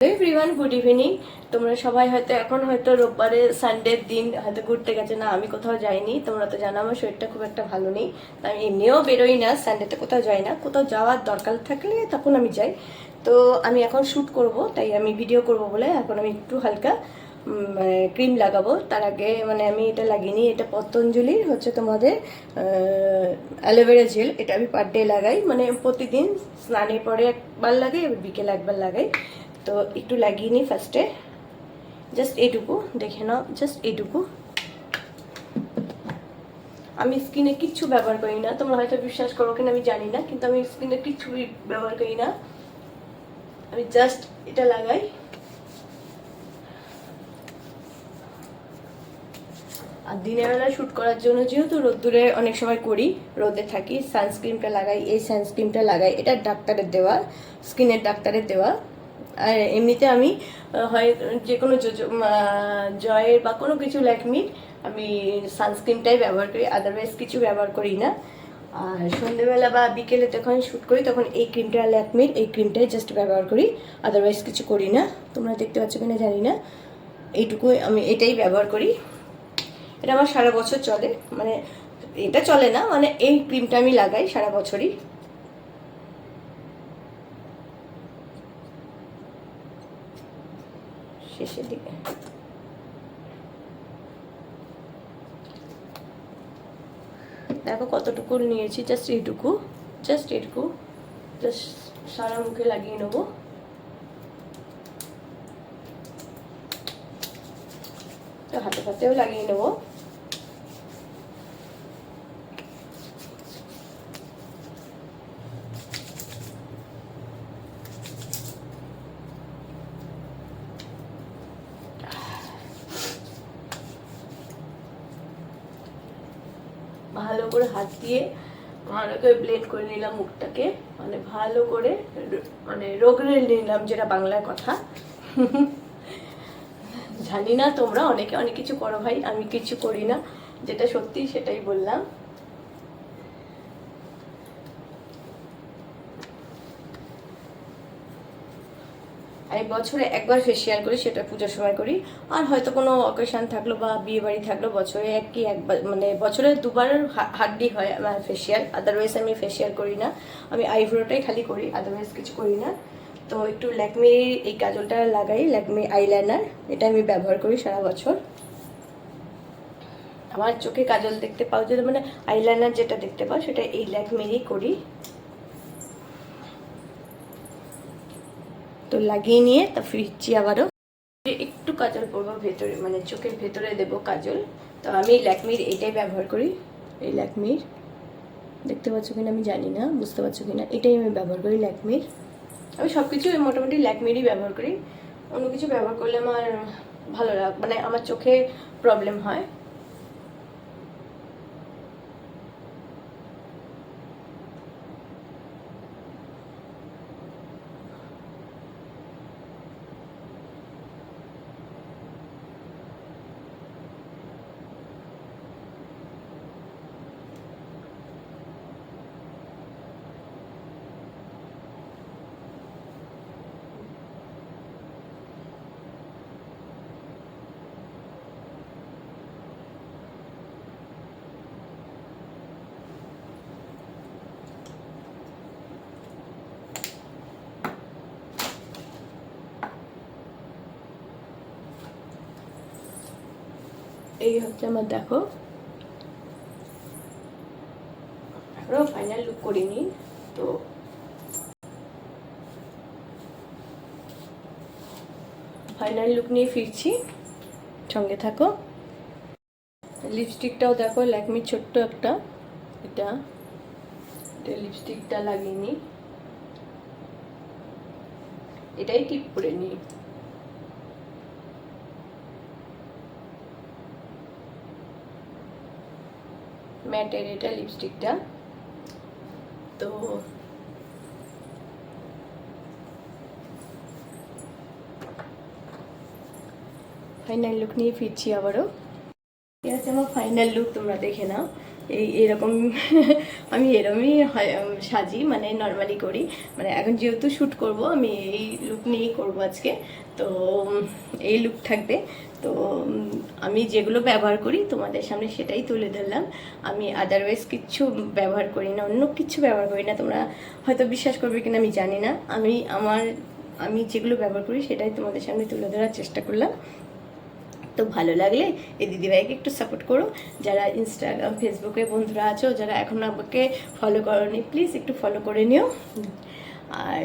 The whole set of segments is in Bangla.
এভরিওয়ান গুড ইভিনিং তোমরা সবাই হয়তো এখন হয়তো রোববারে সানডের দিন হয়তো ঘুরতে গেছে। না, আমি কোথাও যাইনি। তোমরা তো জানো আমার শরীরটা খুব একটা ভালো নেই। আমি এমনিও বেরোই না সানডেতে কোথাও যাই না। কোথাও যাওয়ার দরকার থাকলে তখন আমি যাই। তো আমি এখন শ্যুট করব, তাই আমি ভিডিও করব বলে এখন আমি একটু হালকা ক্রিম লাগাবো। তার আগে মানে আমি এটা লাগিয়ে নিই, এটা পতঞ্জলির হচ্ছে তোমাদের অ্যালোভেরা জেল এটা আমি পার ডে লাগাই। মানে প্রতিদিন স্নানের পরে একবার লাগাই এবার বিকেলে একবার লাগাই। তো একটু লাগিয়ে নিই ফার্স্টে জাস্ট এইটুকু, দেখে নাও জাস্ট এইটুকু। আমি স্কিনে কিচ্ছু ব্যবহার করি না। তোমরা হয়তো বিশ্বাস করো কিনা আমি জানি না, কিন্তু আমি স্কিনে কিচ্ছু ব্যবহার করি না। আমি জাস্ট এটা লাগাই। আর দিনের বেলা শ্যুট করার জন্য যেহেতু রোদ্দুরে অনেক সময় করি, রোদে থাকি সানস্ক্রিনটা লাগাই, এই সানস্ক্রিনটা লাগাই। এটা ডাক্তারের দেওয়া স্কিনের ডাক্তারের দেওয়া। আর এমনিতে আমি হয় যে কোনো জয়ের বা কোনো কিছু ল্যাকমির আমি সানস্ক্রিনটাই ব্যবহার করি আদারওয়াইজ কিছু ব্যবহার করি না। আর সন্ধেবেলা বা বিকেলে যখন শ্যুট করি, তখন এই ক্রিমটা ল্যাকমির এই ক্রিমটাই জাস্ট ব্যবহার করি আদারওয়াইজ কিছু করি না। তোমরা দেখতে পাচ্ছ কিনা জানি না। এইটুকুই আমি এটাই ব্যবহার করি। এটা আমার সারা বছর চলে মানে এটা চলে না মানে এই ক্রিমটা আমি লাগাই সারা বছরই। শেষের দিকে দেখো কতটুকু নিয়েছি জাস্ট এইটুকু জাস্ট এইটুকু জাস্ট সারা মুখে লাগিয়ে নেব। তো হাতে হাতেও লাগিয়ে নেব। ভালো করে হাত দিয়ে ভালো করে ব্লেন্ড করে নিলাম মুখটাকে। মানে ভালো করে মানে রোগড়ে নিলাম যেটা বাংলার কথা। জানি না তোমরা, অনেকে অনেক কিছু করো ভাই, আমি কিছু করি না। যেটা সত্যি সেটাই বললাম। আমি বছরে একবার ফেসিয়াল করি, সেটা পুজোর সময় করি। আর হয়তো কোনো অকেশন থাকল বা বিয়ে বাড়ি থাকল, বছরে এক কি একবার মানে বছরে দুবার হাড্ডি হয় আমার ফেসিয়াল আদারওয়াইজ আমি ফেসিয়াল করি না। আমি আইব্রোটাই খালি করি আদারওয়াইজ কিছু করি না। তো একটু ল্যাকমি এই কাজলটা লাগাই ল্যাকমি আইলাইনার এটা আমি ব্যবহার করি সারা বছর। আমার চোখে কাজল দেখতে পাওয়া যদি মানে আইলাইনার যেটা দেখতে পাও, সেটা এই ল্যাকমিরই করি। তো লাগিয়ে নিয়ে তা ফিরছি আবারও। একটু কাজল পরবো ভেতরে মানে চোখের ভেতরে দেব কাজল। তো আমি ল্যাকমির এটাই ব্যবহার করি, এই ল্যাকমির। দেখতে পাচ্ছ কিনা আমি জানি না, বুঝতে পারছ কিনা? এটাই আমি ব্যবহার করি ল্যাকমির। আমি সব কিছু মোটামুটি ল্যাকমিরই ব্যবহার করি। অন্য কিছু ব্যবহার করলে আমার ভালো লাগ মানে আমার চোখে প্রবলেম হয়। এই হচ্ছে আমার, দেখো। এখনও ফাইনাল লুক করিনি, তো। ফাইনাল লুক নিয়ে ফিরছি, সঙ্গে থাকো। লিপস্টিকটাও দেখো ল্যাকমি ছোট্ট একটা, এটা। এটা লিপস্টিকটা লাগিয়ে নিই এটাই টিপ করে নিই ম্যাটের এটা লিপস্টিকটা তো ফাইনাল লুক নিয়ে ফিরছি আবারও। ঠিক আছে, আমার ফাইনাল লুক তোমরা দেখে নাও। এই এরকম, আমি এরমই সাজি মানে নর্মালি করি। মানে এখন যেহেতু শ্যুট করব, আমি এই লুক নিয়েই করব আজকে। তো এই লুক থাকবে। তো আমি যেগুলো ব্যবহার করি, তোমাদের সামনে সেটাই তুলে ধরলাম। আমি আদারওয়াইজ কিচ্ছু ব্যবহার করি না, অন্য কিছু ব্যবহার করি না। তোমরা হয়তো বিশ্বাস করবে কিনা আমি জানি না। আমি আমার, আমি যেগুলো ব্যবহার করি, সেটাই তোমাদের সামনে তুলে ধরার চেষ্টা করলাম। তো ভালো লাগলে এই দিদিভাইকে একটু সাপোর্ট করো। যারা ইনস্টাগ্রাম ফেসবুকে বন্ধুরা আছো, যারা এখন আমাকে ফলো করনি প্লিজ একটু ফলো করে নিও। আর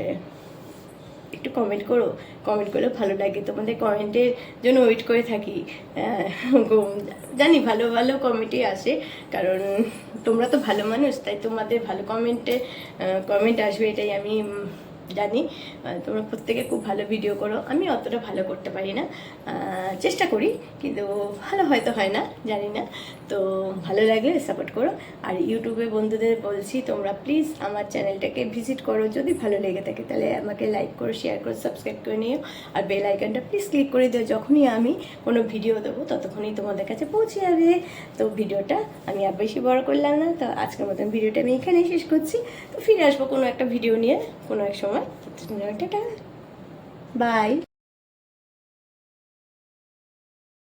একটু কমেন্ট করো। কমেন্ট করলে ভালো লাগে। তোমাদের কমেন্টের জন্য ওয়েট করে থাকি। জানি ভালো ভালো কমেন্টই আসে। কারণ তোমরা তো ভালো মানুষ, তাই তোমাদের ভালো কমেন্টে কমেন্ট আসবে এটাই আমি জানি তোমরা প্রত্যেকে খুব ভালো ভিডিও করো। আমি অতটা ভালো করতে পারি না। চেষ্টা করি, কিন্তু ভালো হয়তো হয় না, জানি না। তো ভালো লাগলে সাপোর্ট করো। আর ইউটিউবে বন্ধুদের বলছি, তোমরা প্লিজ আমার চ্যানেলটাকে ভিজিট করো। যদি ভালো লেগে থাকে, তাহলে আমাকে লাইক করো শেয়ার করো সাবস্ক্রাইব করে নিও। আর বেল আইকনটা প্লিজ ক্লিক করে দিও। যখনই আমি কোনো ভিডিও দেবো, ততক্ষণই তোমাদের কাছে পৌঁছে যাবে। তো ভিডিওটা আমি আর বেশি বড় করলাম না। তো আজকের মতন ভিডিওটা আমি এখানেই শেষ করছি। তো ফিরে আসব কোনো একটা ভিডিও নিয়ে, কোনো এক সময়। Tata bye